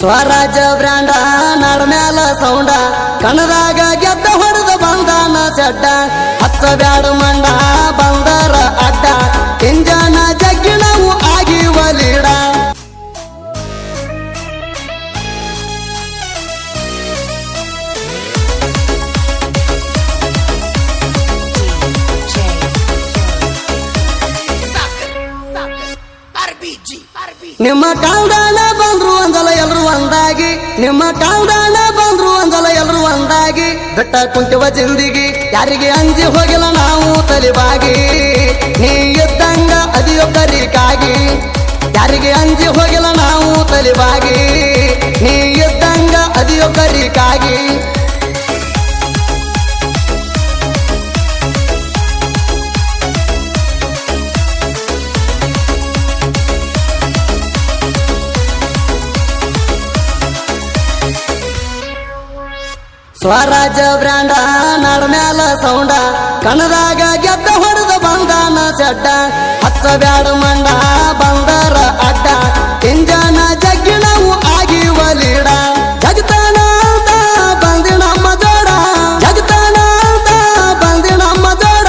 ಸ್ವರಾಜ ಬ್ರಾಂಡ ನಡ ಮ್ಯಾಲ ಸೌಂಡ. ಕಣದಾಗ ಗೆದ್ದ ಹೊಡೆದ ಬಂದಾನ ಚಡ್ಡ ಹತ್ತ ಬ್ಯಾಡ ಮಂಡ ಬಂದರ ಅಡ್ಡ. ಇಂಜನ ಜಗ್ಗಿಣವು ಆಗಿವ ಲೀಡ ನಿಮ್ಮ ಕಾಲ್ದಾನ ಬಂದ್ರು ಒಂದಲ ಒಂದಾಗಿ, ನಿಮ್ಮ ಕಾಲ್ದಾನ ಬಂದ್ರು ಒಂದಲ್ಲ ಎಲ್ರು ಒಂದಾಗಿ. ಬೆಟ್ಟ ಕುಂತಿವ ಜಿಂದಿಗಿ, ಯಾರಿಗೆ ಅಂಜಿ ಹೋಗಿಲ್ಲ ನಾವು ತಲೆಬಾಗಿ. ನೀ ಎದ್ದಂಗ ಅದಿಯೊಬ್ಬರಿಗಾಗಿ, ಯಾರಿಗೆ ಅಂಜಿ ಹೋಗಿಲ್ಲ ನಾವು ತಲೆಬಾಗಿ. ನೀ ಎದ್ದಂಗ ಅದಿಯೊಬ್ಬರಿಗಾಗಿ ಸ್ವರಾಜ ಬ್ರಾಂಡ ನಡಮ್ಯಾಲ ಸೌಂಡ. ಕಣದಾಗ ಗೆದ್ದ ಹೊಡೆದ ಬಂದಾನ ಚಡ್ಡ ಹತ್ತ ಬ್ಯಾಡ ಮಂಡ ಬಂದರ ಅಡ್ಡ. ಇಂಜನ ಜಗ್ಗಿಣವು ಆಗಿ ಒಲಿಡ ಜಗತಾನ ಅಂತ ಬಂದಿ ನಮ್ಮ ಜೋಡ. ಜಗತಾನ ಅಂತ ಬಂದಿ ನಮ್ಮ ಜೋಡ.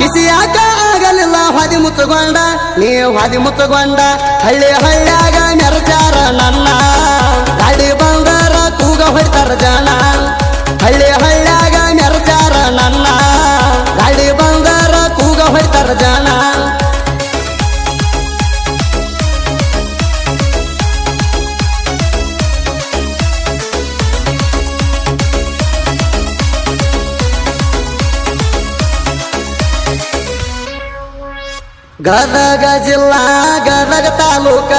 ಕಿಸಿಯಾಕ ಆಗಲಿಲ್ಲ, ಹದಿ ಮುತ್ತುಗೊಂಡ. ನೀವು ಹಾದಿ ಮುತ್ತುಗೊಂಡ, ಹಳ್ಳಿ ಹಳ್ಳ್ಯಾಗ ಗದಗ ಜಿಲ್ಲಾ, ಗದಗ ತಾಲೂಕ.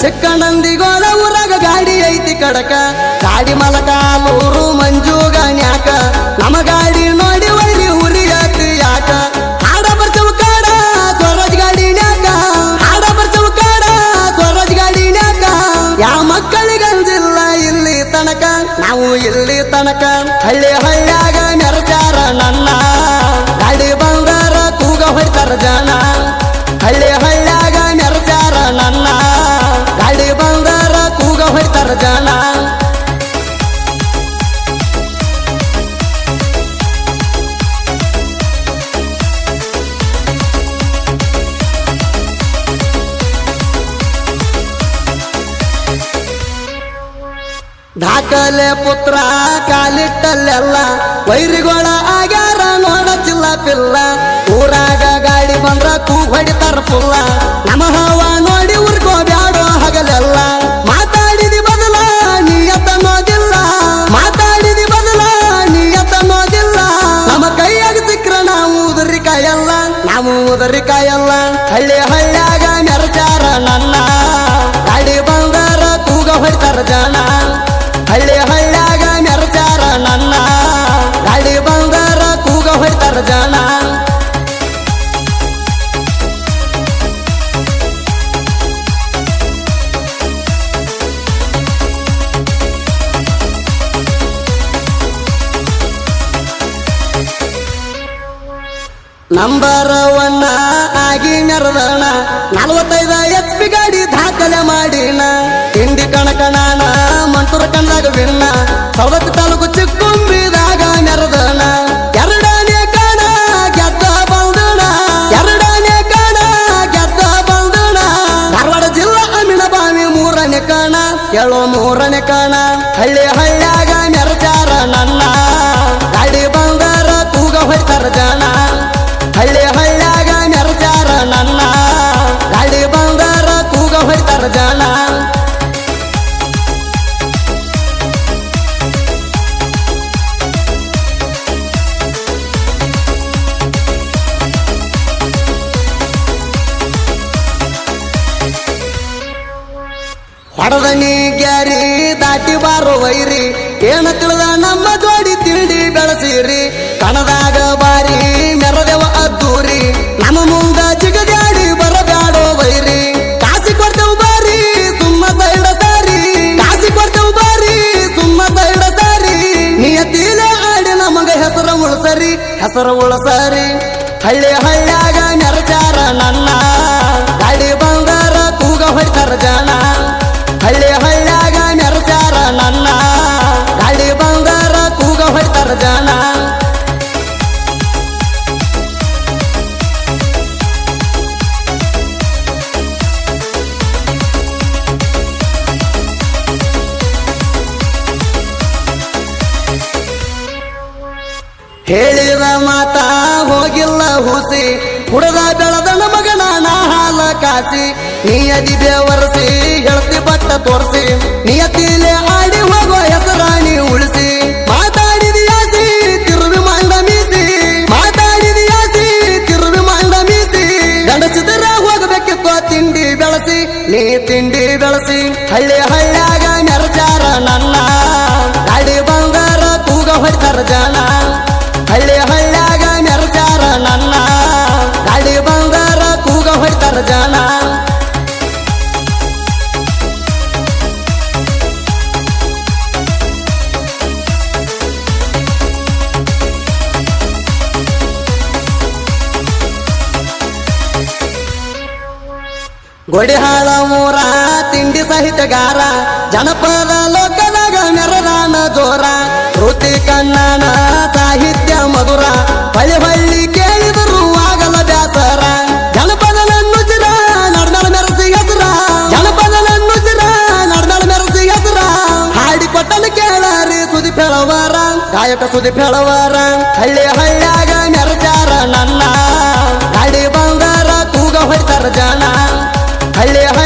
ಚಿಕ್ಕನಂದಿಗೋಳ ಊರಾಗ ಗಾಡಿ ಐತಿ ಕಡಕ. ಗಾಡಿ ಮಲಕಾಲೂರು ಮಂಜು, ಗಾಣ್ಯಾಕ. ನಮ್ಮ ಗಾಡಿ ನೋಡಿ ದಾಖಲೆ ಪುತ್ರ ಕಾಲಿಟ್ಟಲ್ಲೆಲ್ಲ ವೈರಿಗೋಳ ಆಗ್ಯಾರ ನೋಡಚಿಲ್ಲ ಪಿಲ್ಲ. ಊರಾಗ ಗಾಡಿ ಬಂದ್ರ ಕೂ ಹೊಡಿತಾರ ಪುಲ್ಲ. ನಮ್ಮ ಹವ ನೋಡಿ ಊರ್ಗೋ ಬ್ಯಾಡೋ ಹಗಲೆಲ್ಲ. ಮಾತಾಡಿದಿ ಬದಲ ನೀಯತನ್ನೋದಿಲ್ಲ ಮಾತಾಡಿದಿ ಬದಲ ನೀಯತನ್ನೋದಿಲ್ಲ ನಮ್ಮ ಕೈಯಾಗ ಸಿಕ್ರ ನಾವು ಉದರಿ ಕಾಯಲ್ಲ ನಾವು ಉದರಿ ಕಾಯಲ್ಲ ಹಳ್ಳಿ ಹಳ್ಳಿಯಾಗ ಮೆರಚಾರ ನನ್ನ. ಗಾಡಿ ಬಂದಾರ ಕೂಗ ಹೊಡಿತಾರ ಜನ. ನಂಬರ್ ಒನ್ನ ಆಗಿ ಮೆರದಣ ನಲವತ್ತೈದ ಎಚ್ ಪಿ ಗಾಡಿ ದಾಖಲೆ ಮಾಡಿನ ತಿಂಡಿ ಕಣಕಣಾನ, ಮಂಟೂರ ಕಂದಾಗ ಬಿಣ್ಣ ಸವದತ್ತಿ ತಾಲೂಕು ಚಿಕ್ಕುಂಬಿದಾಗ ಮೆರದಣ ಎರಡನೇ ಕಣ ಗೆದ್ದ ಬಂದಣ ಎರಡನೇ ಕಣ ಗೆದ್ದ ಬಂದಣ ಧಾರವಾಡ ಜಿಲ್ಲಾ ಅಮಿನ ಬಾವಿ ಮೂರನೇ ಕಣ. ಕೇಳೋ ಮೂರನೇ ವೈರಿ, ಏನ ತಿಳಿದ ನಮ್ಮ ಜೋಡಿ ತಿಂಡಿ ಬೆಳಸಿರಿ. ಕಣದಾಗ ಬಾರಿ ಮೆರದೆವ ಅದ್ದೂರಿ, ನಮ್ಮ ಮುಂದ ಜಿಗದಾಡಿ ಬರಬ್ಯಾಡೋ ವೈರಿ. ಕಾಸಿ ಕೊಡ್ತೇವು ಬಾರಿ, ಸುಮ್ಮ ಸೈಡ ಸಾರಿ. ಕಾಸಿ ಕೊಡ್ತೇವು ಬಾರಿ, ಸುಮ್ಮ ಸೈಡ ಸಾರಿ. ನಿಯತಿಲೇ ಆಡಿ ನಮಗ ಹೆಸರ ಉಳಸರಿ ಹೆಸರ ಉಳಸರಿ. ಹಳ್ಳಿ ಹಳ್ಳ್ಯಾಗ ಹೇಳಿದ ಮಾತ ಹೋಗಿಲ್ಲ ಹುಸಿ. ಹುಡದ ಬೆಳದ ಮಗನ ನಾ ಹಾಲ ಕಾಸಿ. ಅದಿದೆ ಬೇವರ್ಸಿ ಹೇಳ್ತಿ ಬಟ್ಟ ತೋರಿಸಿ. ನೀ ಆಡಿ ಗೊಡಿಹಾಳ ಮೂರ, ತಿಂಡಿ ಸಹಿತಗಾರ ಜನಪದ ಲೋಕದಾಗ ಮೆರದಾನ ಜೋರ. ಕೃತಿ ಕನ್ನಡ ಸಾಹಿತ್ಯ ಮಧುರ ಹಳ್ಳಿ ಹಳ್ಳಿ ಕೇಳಿದರು ಆಗಲ ಬ್ಯಾಸರ ಜನಪದ ನನ್ನುಜಿರ ನಡ್ನಳ ಮೆರಸಿ ಹೆಸರ. ಜನಪದ ನನ್ನುಜಿರ ನಡ್ನಳ ಮೆರಸಿ ಹೆಸರ. ಹಾಡಿ ಕೊಟ್ಟನ ಕೇಳಾರಿ ಸುದಿ ಫೆಳವರ ಗಾಯಕ ಸುದಿ ಫೆಳವರ ಹಳ್ಳಿ ಹಳ್ಳ್ಯಾಗ 달래야